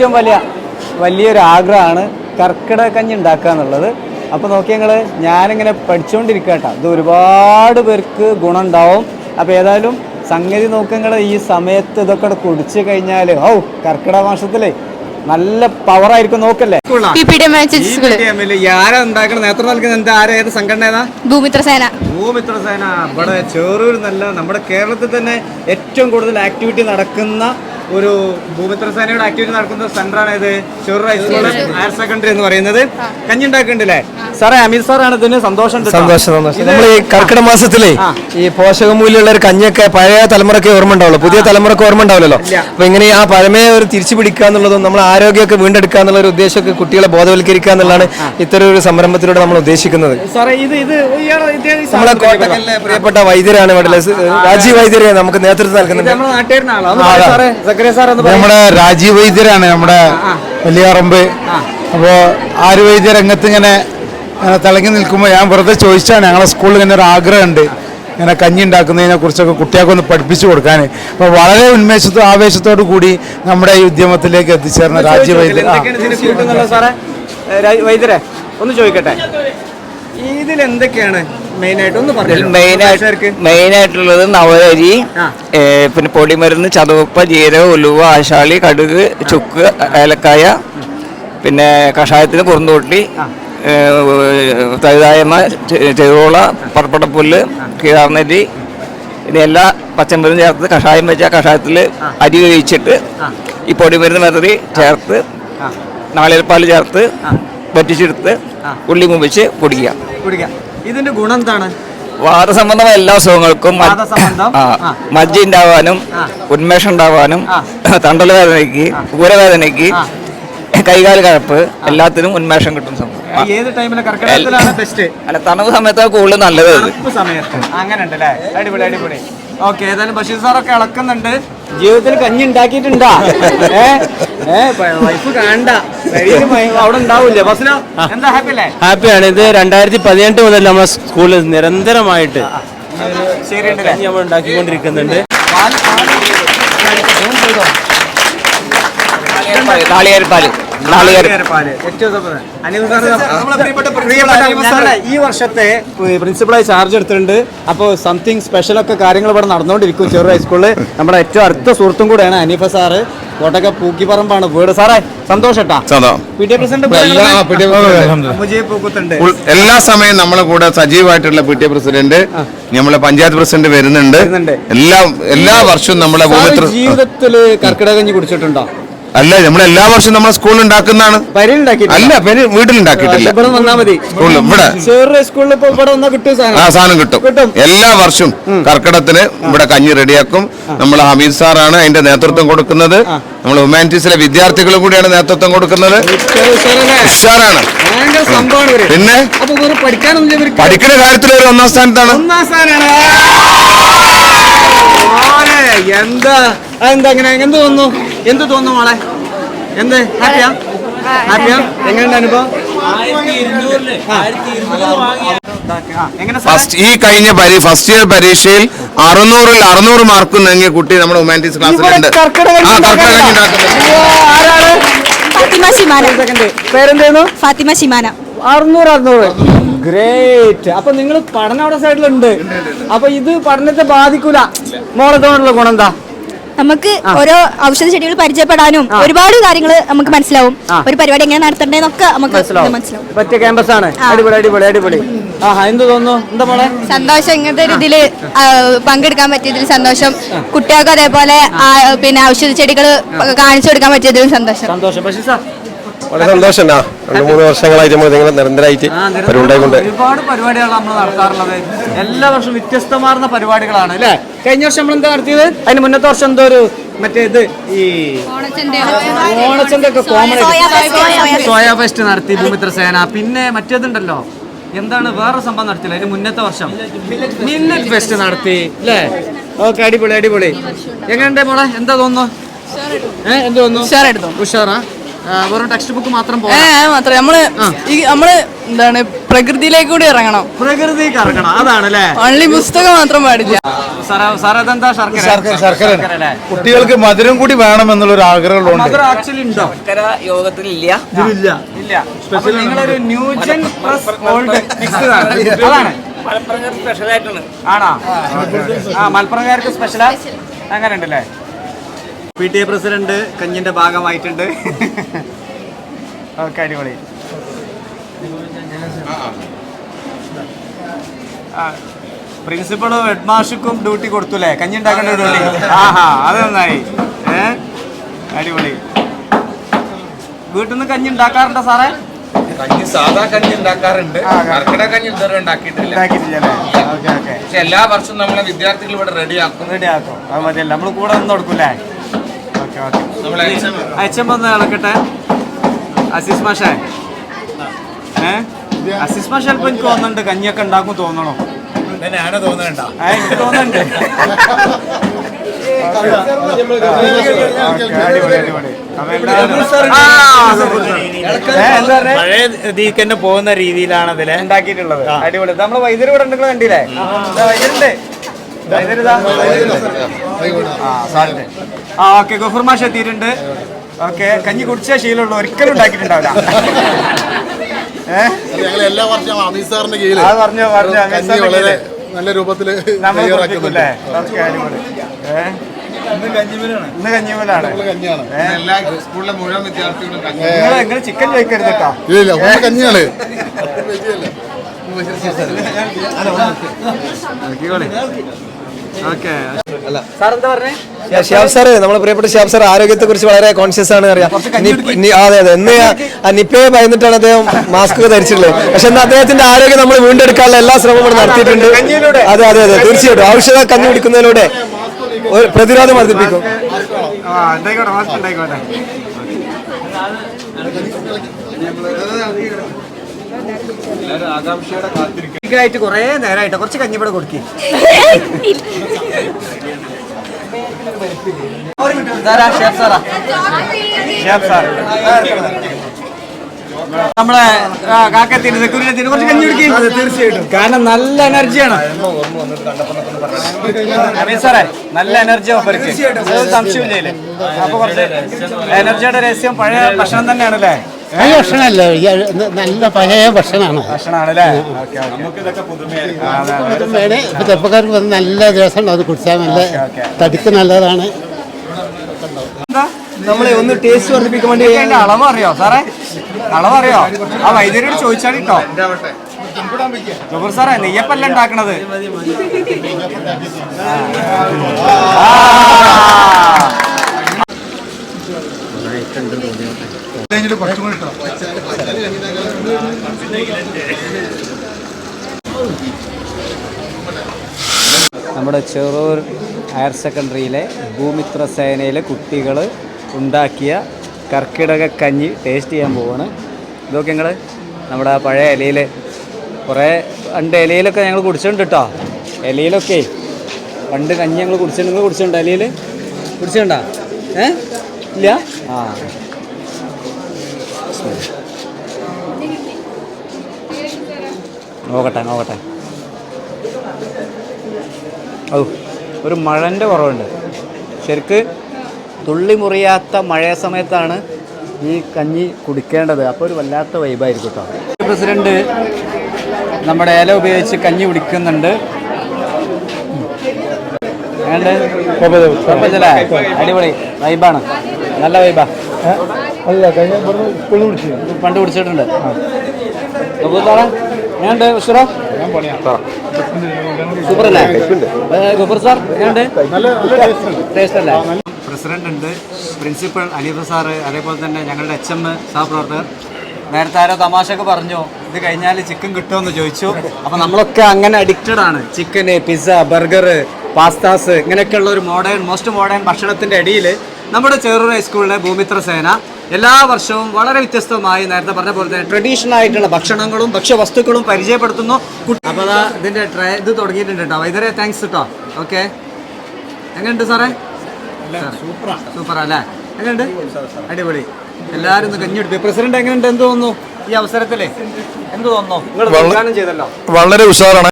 ഏറ്റവും വലിയ വലിയൊരു ആഗ്രഹമാണ് കർക്കിടക കഞ്ഞി ഉണ്ടാക്കുക എന്നുള്ളത്. അപ്പോൾ നോക്കി ഞങ്ങൾ ഞാനിങ്ങനെ പഠിച്ചുകൊണ്ടിരിക്കുക ഇത് ഒരുപാട് പേർക്ക് ഗുണം ഉണ്ടാവും അപ്പോൾ ഏതായാലും സംഗതി നോക്കുക ഈ സമയത്ത് ഇതൊക്കെ കുടിച്ച് കഴിഞ്ഞാൽ ഓ കർക്കിടക മാസത്തിലേ നല്ല പവർ ആയിരിക്കും നോക്കല്ലേ? നേതൃത്വം ആരാ? ഏത് സംഘടന ഏതാ? ഭൂമിത്രസേന. ഇവിടെ ചേറൂർ നല്ല നമ്മുടെ കേരളത്തിൽ തന്നെ ഏറ്റവും കൂടുതൽ ആക്ടിവിറ്റി നടക്കുന്ന ഒരു ഭൂമിത്രസേനയുടെ ആക്ടിവിറ്റി നടക്കുന്ന സെന്ററാണ് ഇത് ചെറു ഹൈസ്കൂൾ ഹയർ സെക്കൻഡറി എന്ന് പറയുന്നത്. കഞ്ഞി ഉണ്ടാക്കണ്ടല്ലേ സാറേ അമിത് സാറാണ് ഇതിന് സന്തോഷം സന്തോഷം നമ്മൾ ഈ കർക്കിടക മാസത്തിലെ ഈ പോഷകമൂല്യമുള്ള ഒരു കഞ്ഞിയൊക്കെ പഴയ തലമുറയ്ക്ക് ഓർമ്മ ഉണ്ടാവുള്ളൂ. പുതിയ തലമുറയ്ക്ക് ഓർമ്മ ഉണ്ടാവില്ലല്ലോ. അപ്പൊ ഇങ്ങനെ ആ പഴമയെ ഒരു തിരിച്ചു പിടിക്കുക എന്നുള്ളതും നമ്മൾ ആരോഗ്യമൊക്കെ വീണ്ടെടുക്കുക എന്നുള്ള ഒരു ഉദ്ദേശമൊക്കെ കുട്ടികളെ ബോധവൽക്കരിക്കുക എന്നുള്ളതാണ് ഇത്തരം ഒരു സംരംഭത്തിലൂടെ നമ്മൾ ഉദ്ദേശിക്കുന്നത്. നമ്മളെ കോട്ടക്കലിലെ പ്രിയപ്പെട്ട വൈദ്യരാണ് ഇവിടെ. രാജീവ് വൈദ്യരെ നമുക്ക് നേതൃത്വം നൽകുന്നത് നൽകുന്നുണ്ട്. നമ്മുടെ രാജീവ് വൈദ്യരാണ് നമ്മുടെ വലിയ പറമ്പ് അപ്പോൾ ആര് രംഗത്ത് ഇങ്ങനെ ഇങ്ങനെ തിളങ്ങി നിൽക്കുമ്പോൾ ഞാൻ വെറുതെ ചോദിച്ചാണ്. ഞങ്ങളെ സ്കൂളിൽ ഇങ്ങനെ ഒരു ആഗ്രഹമുണ്ട്. ഇങ്ങനെ കഞ്ഞി ഉണ്ടാക്കുന്നതിനെ കുറിച്ചൊക്കെ കുട്ടികൾക്ക് ഒന്ന് പഠിപ്പിച്ചു കൊടുക്കാൻ. അപ്പോൾ വളരെ ഉന്മേഷത്തോ ആവേശത്തോടു കൂടി നമ്മുടെ ഈ ഉദ്യമത്തിലേക്ക് എത്തിച്ചേർന്ന രാജ്യ വൈദ്യർ ആ. എന്തൊക്കെയാണ് ഇതിന് കൂട്ടുന്നുള്ളത് സാറേ? ഏ, രാ- വൈദ്യരെ ഒന്ന് ചോദിക്കട്ടെ. ഇതിൽ എന്തൊക്കെയാണ് മെയിൻ ആയിട്ട് ഒന്ന് പറഞ്ഞു മെയിനായിട്ട് മെയിനായിട്ടുള്ളത് നവരരി പിന്നെ പൊടിമരുന്ന് ചതവപ്പ ജീരക ഉലുവ ആശാളി കടുക് ചുക്ക് ഏലക്കായ പിന്നെ കഷായത്തിന് കുറുന്തോട്ടി തഴുതായ്മ ചെറുള പറപ്പടപ്പുല്ല് കീഴാർനെല്ലി പിന്നെ എല്ലാ പച്ചമരുന്ന് ചേർത്ത് കഷായം വെച്ച കഷായത്തിൽ അരി കഴിച്ചിട്ട് ഈ പൊടിമരുന്ന് മെതറി ചേർത്ത് നാളികേരപ്പാൽ ചേർത്ത് വറ്റിച്ചെടുത്ത് ഉള്ളി മുമ്പിച്ച് കുടിക്കുക കുടിക്കാം ഇതിന്റെ ഗുണം എന്താണ്? വാദസംബന്ധമായ എല്ലാ അസുഖങ്ങൾക്കും. മജ്ജ ഉണ്ടാവാനും. ഉന്മേഷം ഉണ്ടാവാനും. തണ്ടൽ വേദനയ്ക്ക് ഊരവേദനയ്ക്ക് കൈകാല കഴപ്പ് എല്ലാത്തിനും ഉന്മേഷം കിട്ടും ഏത് ടൈമിലെ? കർക്കിടകത്തിലാണ് ബെസ്റ്റ് അല്ല തണുപ്പ് സമയത്താണ് കൂടുതൽ നല്ലത്. ഇത്. തണുപ്പ് സമയത്ത്. അങ്ങനെ ഉണ്ട് അടിപൊളി അടിപൊളി. ഓക്കെ ഏതായാലും ബഷീർ സാറൊക്കെ ഇളക്കുന്നുണ്ട്. ജീവിതത്തിൽ കഞ്ഞി ഉണ്ടാക്കിയിട്ടുണ്ടാ? ഏ? ഏ വൈഫ് കാണണ്ട അവിടെ ഉണ്ടാവൂലേ ബസ്സിലോ എന്താ ഹാപ്പി അല്ലേ? ഹാപ്പിയാണ് ഇത് രണ്ടായിരത്തി പതിനെട്ട് മുതൽ നമ്മുടെ സ്കൂളിൽ നിരന്തരമായിട്ട് നമ്മൾ ഉണ്ടാക്കിക്കൊണ്ടിരിക്കുന്നുണ്ട്. നാളികേര ഈ വർഷത്തെ പ്രിൻസിപ്പളായി ചാർജ് എടുത്തിട്ടുണ്ട്. അപ്പോൾ സംതിങ് സ്പെഷ്യൽ ഒക്കെ കാര്യങ്ങൾ ഇവിടെ നടന്നുകൊണ്ടിരിക്കും ചെറു ഹൈസ്കൂളിൽ നമ്മുടെ ഏറ്റവും അടുത്ത സുഹൃത്തും കൂടെയാണ് അനീഫ സാറ്. കോട്ടക്ക പൂക്കിപ്പറമ്പാണ് വീട്. സാറേ സന്തോഷട്ടാ എല്ലാ സമയം നമ്മളെ കൂടെ സജീവമായിട്ടുള്ള പി ടി എ പ്രസിഡന്റ് നമ്മളെ പഞ്ചായത്ത് പ്രസിഡന്റ് വരുന്നുണ്ട്. എല്ലാ എല്ലാ വർഷവും നമ്മളെ ജീവിതത്തിൽ കർക്കിടകഞ്ഞി കുടിച്ചിട്ടുണ്ടോ? അല്ല നമ്മൾ എല്ലാ വർഷവും നമ്മളെ സ്കൂളിൽ ഉണ്ടാക്കുന്നതാണ്. അല്ല പേര് വീട്ടിലുണ്ടാക്കിയിട്ടില്ല. ഇവിടെ ആ സാധനം കിട്ടും. എല്ലാ വർഷവും കർക്കിടത്തിന് ഇവിടെ കഞ്ഞി റെഡിയാക്കും. നമ്മൾ ഹമീദ് സാറാണ് അതിന്റെ നേതൃത്വം കൊടുക്കുന്നത്. നമ്മൾ ഹ്യൂമാനിറ്റീസിലെ വിദ്യാർത്ഥികളും കൂടിയാണ് നേതൃത്വം കൊടുക്കുന്നത്. ഉഷാറാണ് പിന്നെ? പഠിക്കുന്ന കാര്യത്തിൽ ഒരു ഒന്നാം സ്ഥാനത്താണ്. ഒന്നാം മോനെ, എന്താ? എങ്ങനെ അങ്ങനെ എന്ത് തോന്നുന്നു എന്ത് തോന്നുന്നു മോളെ? എന്ത്? ഹാപ്പിയാ ഹാപ്പിയാ എങ്ങനെയുണ്ട് അനുഭവം? ഫസ്റ്റ് ഈ കഴിഞ്ഞ പരി ഫസ്റ്റ് ഇയർ പരീക്ഷയിൽ അറുന്നൂറിൽ അറുന്നൂറ് മാർക്ക് നൽകിയ കുട്ടി നമ്മുടെ ഹ്യൂമാനിറ്റീസ് ക്ലാസ്സിലുണ്ട് ഫാത്തിമ ശിമാന. പേരെന്തേന്നു ഫാത്തിമ ശിമാന. അറുന്നൂറ് അറുന്നൂറ്. ഗ്രേറ്റ് അപ്പൊ നിങ്ങൾ പഠനം അവിടെ സൈഡിലുണ്ട് അപ്പൊ ഇത് പഠനത്തെ ബാധിക്കൂല. മോളത്തോടുള്ള ഗുണം എന്താ? നമുക്ക് ഓരോ ഔഷധ ചെടികൾ പരിചയപ്പെടാനും ഒരുപാട് കാര്യങ്ങൾ നമുക്ക് മനസ്സിലാവും. ഒരു പരിപാടി എങ്ങനെ നടത്തണ്ടേന്നൊക്കെ നമുക്ക് മനസ്സിലാവും. പറ്റിയ ക്യാമ്പസ് ആണ്. അടിപൊളി അടിപൊളി അടിപൊളി. എന്ത് തോന്നുന്നു? എന്താ മോളെ? സന്തോഷം ഇങ്ങനത്തെ ഒരു ഇതിൽ പങ്കെടുക്കാൻ പറ്റിയതിൽ സന്തോഷം. കുട്ടികൾക്ക് അതേപോലെ പിന്നെ ഔഷധ ചെടികൾ കാണിച്ചു കൊടുക്കാൻ പറ്റിയതിൽ സന്തോഷം. സന്തോഷം. പക്ഷേ വളരെ സന്തോഷം രണ്ട് മൂന്ന് വർഷങ്ങളായിട്ട് നമ്മൾ നിങ്ങൾ നിരന്തരമായിട്ട് ആ, പരിപാടികൊണ്ട് ഒരുപാട് പരിപാടികളാണ് നമ്മൾ നടത്താറുള്ളത്. എല്ലാ വർഷവും വ്യത്യസ്തമാർന്ന പരിപാടികളാണ് അല്ലേ? കഴിഞ്ഞ വർഷം നമ്മൾ എന്താ നടത്തിയത്? അതിന് മുന്നത്തെ വർഷം എന്തോ ഒരു മറ്റേ ഇത് ഈ ഓണച്ചന്തൊക്കെ കോമൺ സോയാ ഫെസ്റ്റ് നടത്തി ഭൂമിത്ര സേന. പിന്നെ മറ്റേതുണ്ടല്ലോ എന്താണ് വേറെ സംഭവം നടത്തില്ല അതിന് മുന്നത്തെ വർഷം? മില്ലറ്റ് ഫെസ്റ്റ് നടത്തി അല്ലേ? ഓക്കെ അടിപൊളി അടിപൊളി. എങ്ങനെയുണ്ട് മോളെ? എന്താ തോന്നുന്നു? ഏഹ് എന്ത് തോന്നുന്നു? ഉഷാറാ? ആ, വെറും ടെക്സ്റ്റ് ബുക്ക് മാത്രം മാത്രം നമ്മൾ ഈ നമ്മൾ എന്താണ് പ്രകൃതിയിലേക്ക് കൂടി ഇറങ്ങണം. പ്രകൃതിക്ക് ഇറങ്ങണം. അതാണ് അല്ലേ ഓൺലി പുസ്തകം മാത്രം പാടില്ല. ശർക്കര? കുട്ടികൾക്ക് മധുരം കൂടി വേണം എന്നുള്ള ഒരു മധുരം ആക്ച്വലി ഉണ്ടോ? ശർക്കര ഇല്ല. ഇല്ല നിങ്ങളൊരു ന്യൂജൻ പ്ലസ് ഓൾഡ് മിക്സ് ആണ്. അതാണ്. മലപ്പുറം സ്പെഷ്യലായിട്ടാണ് ആണോ? ആ മലപ്പുറംകാർക്ക് സ്പെഷ്യലാ അങ്ങനെ ഉണ്ടല്ലേ പി ടി എ പ്രസിഡന്റ് കഞ്ഞിന്റെ ഭാഗമായിട്ടുണ്ട്. ഓക്കെ അടിപൊളി പ്രിൻസിപ്പളും ഹെഡ് മാസ്റ്റർക്കും ഡ്യൂട്ടി കൊടുത്തുല്ലേ? കഞ്ഞി ഉണ്ടാക്കേണ്ട ഡ്യൂട്ടി ആഹാ അത് നന്നായി. ഏ? അടിപൊളി. വീട്ടിൽ നിന്ന് കഞ്ഞി ഉണ്ടാക്കാറുണ്ടോ സാറേ? കഞ്ഞി സാധാ കഞ്ഞി ഉണ്ടാക്കാറുണ്ട് കർക്കിടക കഞ്ഞി ഇതുവരെ ഉണ്ടാക്കിയിട്ടില്ല. പക്ഷെ എല്ലാ വർഷവും നമ്മളെ വിദ്യാർത്ഥികൾ ഇവിടെ റെഡിയാക്കും. റെഡി ആക്കും അത് മതിയല്ല? നമ്മൾ കൂടെ നിന്ന് കൊടുക്കൂലേ ഓക്കെ ഓക്കെ. നമ്മളെ അച്ഛൻ വന്ന് ഇളക്കട്ടെ. അസീസ് മാഷേ. ഏ? അസീസ് മാഷ ചിലപ്പോ എനിക്ക് തോന്നുന്നുണ്ട് കഞ്ഞിയൊക്കെ ഉണ്ടാക്കും തോന്നണോ? ീക്കന്നെ എനിക്ക് തോന്നുന്നുണ്ട്? പഴയ ഇതിക്ക് തന്നെ പോകുന്ന രീതിയിലാണ് അതിലെ ഉണ്ടാക്കിയിട്ടുള്ളത്. അടിപൊളി. നമ്മൾ വൈദ്യുതി ഇവിടെ ഉണ്ടെങ്കിൽ കണ്ടില്ലേ. ആ സാറിന്റെ. ആ ഓക്കെ. ഗഫൂർ മാഷ് എത്തിയിട്ടുണ്ട്. ഓക്കെ കഞ്ഞി കുടിച്ച ശീലമുള്ള. ഒരിക്കലും ഉണ്ടാക്കിയിട്ടുണ്ടാവില്ല. ഏ? ഞങ്ങൾ എല്ലാ വർഷവും അമീർ സാറിന്റെ കീഴിൽ അത് പറഞ്ഞു പറഞ്ഞു നല്ല രൂപത്തിൽ നമ്മൾ അടിപൊളി. ഇന്ന് കഞ്ഞിമലാണ് നിങ്ങൾ നിങ്ങൾ ചിക്കൻ ചോദിക്കരുത് കേട്ടോ. കഞ്ഞിയാണ്. ഷ്യാബ് സാറ് നമ്മളെ പ്രിയപ്പെട്ട ഷ്യാബ് സാർ ആരോഗ്യത്തെ കുറിച്ച് വളരെ കോൺഷ്യസ് ആണ് അറിയാം. അതെ അതെ. എന്നാ നിപ്പയെ ഭയന്നിട്ടാണ് അദ്ദേഹം മാസ്ക് ധരിച്ചിട്ടുള്ളത്. പക്ഷെ എന്നാൽ അദ്ദേഹത്തിന്റെ ആരോഗ്യം നമ്മൾ വീണ്ടെടുക്കാനുള്ള എല്ലാ ശ്രമങ്ങളും നടത്തിയിട്ടുണ്ട്. അതെ അതെ അതെ തീർച്ചയായിട്ടും. ഔഷധ കഞ്ഞി കുടിക്കുന്നതിലൂടെ ഒരു പ്രതിരോധം വർദ്ധിപ്പിക്കും. ഉണ്ടായിക്കോട്ടെ മാസ്ക് കുറെ നേരമായിട്ട് കുറച്ച് കഞ്ഞിപ്പട കൊടുക്കി. നമ്മളെ കാക്കത്തിന് സെക്യൂരിറ്റി കുറച്ച് കഞ്ഞി കുടിക്കും. തീർച്ചയായിട്ടും. കാരണം നല്ല എനർജിയാണ് രമേശ് സാറേ നല്ല എനർജി ഓഫർക്ക് സംശയമില്ലേ അപ്പൊ കുറച്ച് എനർജിയുടെ രഹസ്യം പഴയ ഭക്ഷണം തന്നെയാണ് പഴയ ഭക്ഷണമല്ല? നല്ല പഴയ ഭക്ഷണമാണ്. പുതുമയാണ് ഇപ്പൊ ചെറുപ്പക്കാർക്ക് വന്ന് നല്ല ദിവസമുണ്ട് അത് കുടിച്ചാൽ നല്ല തടിക്ക് നല്ലതാണ്. നമ്മളെ ഒന്ന് ടേസ്റ്റ് വർദ്ധിപ്പിക്കാൻ വേണ്ടി അളവ് അറിയോ സാറേ? അളവ് അറിയോ ആ വൈദ്യരോട് ചോദിച്ചാൽ കേട്ടോ. ജോബർ സാറേ നെയ്യപ്പല്ല ഉണ്ടാക്കണത്. നമ്മുടെ ചെറൂർ ഹയർ സെക്കൻഡറിയിലെ ഭൂമിത്ര സേനയിലെ കുട്ടികൾ ഉണ്ടാക്കിയ കർക്കിടക കഞ്ഞി ടേസ്റ്റ് ചെയ്യാൻ പോവാണ്. ഇതൊക്കെ ഞങ്ങൾ നമ്മുടെ പഴയ ഇലയിൽ കുറേ പണ്ട് ഇലയിലൊക്കെ ഞങ്ങൾ കുടിച്ചിട്ടുണ്ട് കേട്ടോ ഇലയിലൊക്കെ പണ്ട് കഞ്ഞി ഞങ്ങൾ കുടിച്ചിട്ടുണ്ട്. ഇലയിൽ കുടിച്ചിട്ടുണ്ടോ? ഏ? ഇല്ല. ആ. നോക്കട്ടെ നോക്കട്ടെ. ഓ ഒരു മഴന്റെ കുറവുണ്ട്. ശരിക്ക് തുള്ളി മുറിയാത്ത മഴ സമയത്താണ് ഈ കഞ്ഞി കുടിക്കേണ്ടത്. അപ്പോൾ ഒരു വല്ലാത്ത വൈബായിരിക്കും കേട്ടോ പ്രസിഡന്റ് നമ്മുടെ ഇല ഉപയോഗിച്ച് കഞ്ഞി കുടിക്കുന്നുണ്ട്? അടിപൊളി. വൈബാണ് നല്ല വൈബാ അല്ല പണ്ട് പിടിച്ചിട്ടുണ്ട് ഞാനുണ്ട് ഉഷറോ? സൂപ്പർ അല്ലേ? ഗഫൂർ സാർ ഞാനുണ്ട് ടേസ്റ്റ് അല്ലേ? പ്രസിഡന്റ് ഉണ്ട്. പ്രിൻസിപ്പൽ അലീഫ് സാറ് അതേപോലെ തന്നെ ഞങ്ങളുടെ എച്ച് എം സഹപ്രവർത്തകർ നേരത്തെ ആരോ തമാശയൊക്കെ പറഞ്ഞു? ഇത് കഴിഞ്ഞാൽ ചിക്കൻ കിട്ടുമെന്ന് ചോദിച്ചു. അപ്പൊ നമ്മളൊക്കെ അങ്ങനെ അഡിക്റ്റഡ് ആണ്. ചിക്കന് പിസ്സ ബർഗർ പാസ്താസ് ഇങ്ങനെയൊക്കെയുള്ള ഒരു മോഡേൺ മോസ്റ്റ് മോഡേൺ ഭക്ഷണത്തിന്റെ ഇടയിൽ നമ്മുടെ ചെറൂർ ഹൈസ്കൂളിലെ ഭൂമിത്ര സേന എല്ലാ വർഷവും വളരെ വ്യത്യസ്തമായി നേരത്തെ പറഞ്ഞ പോലെ തന്നെ ട്രഡീഷണൽ ആയിട്ടുള്ള ഭക്ഷണങ്ങളും ഭക്ഷ്യവസ്തുക്കളും പരിചയപ്പെടുത്തുന്നു. അപ്പോൾ അതാ ഇതിന്റെ ട്രേ ഇത് തുടങ്ങിയിട്ടുണ്ട് കേട്ടോ വൈദ്യരെ താങ്ക്സ് കേട്ടോ ഓക്കെ എങ്ങനെയുണ്ട് സാറേ? സൂപ്പർ അല്ലേ എങ്ങനെയുണ്ട്? അടിപൊളി എല്ലാവരും കഞ്ഞിട്ട് കഞ്ഞി പ്രസിഡന്റ് എങ്ങനെയുണ്ട്? എന്ത് തോന്നുന്നു? ഈ അവസരത്തിലേ എന്ത് തോന്നുന്നു? നിങ്ങൾ ഉദ്ഘാടനം ചെയ്തല്ലോ. വളരെ ഉഷാറാണ്.